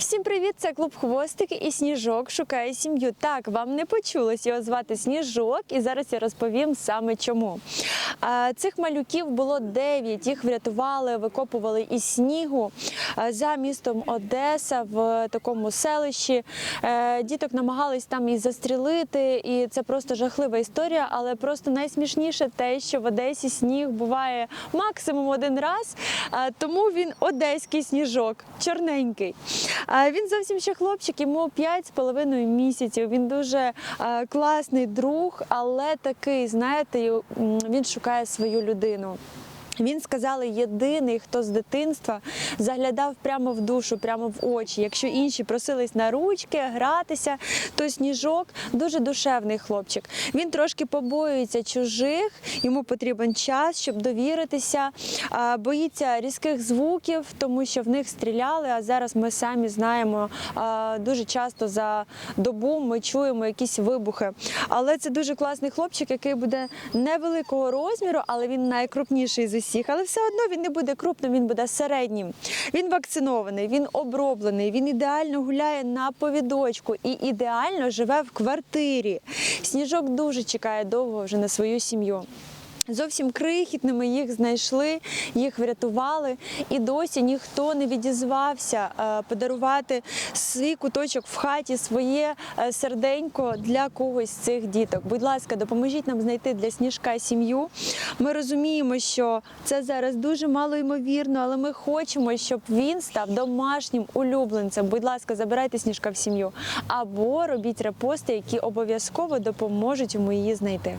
Всім привіт! Це клуб Хвостики і Сніжок шукає сім'ю. Так, вам не почулось його звати Сніжок, і зараз я розповім саме чому. Цих малюків було дев'ять. Їх врятували, викопували із снігу за містом Одеса в такому селищі. Е, Діток намагались там і застрілити, і це просто жахлива історія. Але просто найсмішніше те, що в Одесі сніг буває максимум один раз, тому він одеський сніжок, чорненький. Він зовсім ще хлопчик, йому 5,5 місяців. Він дуже класний друг, але такий, знаєте, він шукає свою людину. Він сказали, єдиний, хто з дитинства заглядав прямо в душу, прямо в очі. Якщо інші просились на ручки, гратися, то сніжок дуже душевний хлопчик. Він трошки побоюється чужих, йому потрібен час, щоб довіритися, боїться різких звуків, тому що в них стріляли. А зараз ми самі знаємо дуже часто за добу ми чуємо якісь вибухи. Але це дуже класний хлопчик, який буде невеликого розміру, але він найкрупніший з усіх. Але все одно він не буде крупним, він буде середнім. Він вакцинований, він оброблений, він ідеально гуляє на повідочку і ідеально живе в квартирі. Сніжок дуже чекає довго вже на свою сім'ю. Зовсім крихітними їх знайшли, їх врятували, і досі ніхто не відізвався е, подарувати свій куточок в хаті, своє е, серденько для когось з цих діток. Будь ласка, допоможіть нам знайти для сніжка сім'ю. Ми розуміємо, що це зараз дуже мало ймовірно, але ми хочемо, щоб він став домашнім улюбленцем. Будь ласка, забирайте сніжка в сім'ю або робіть репости, які обов'язково допоможуть йому її знайти.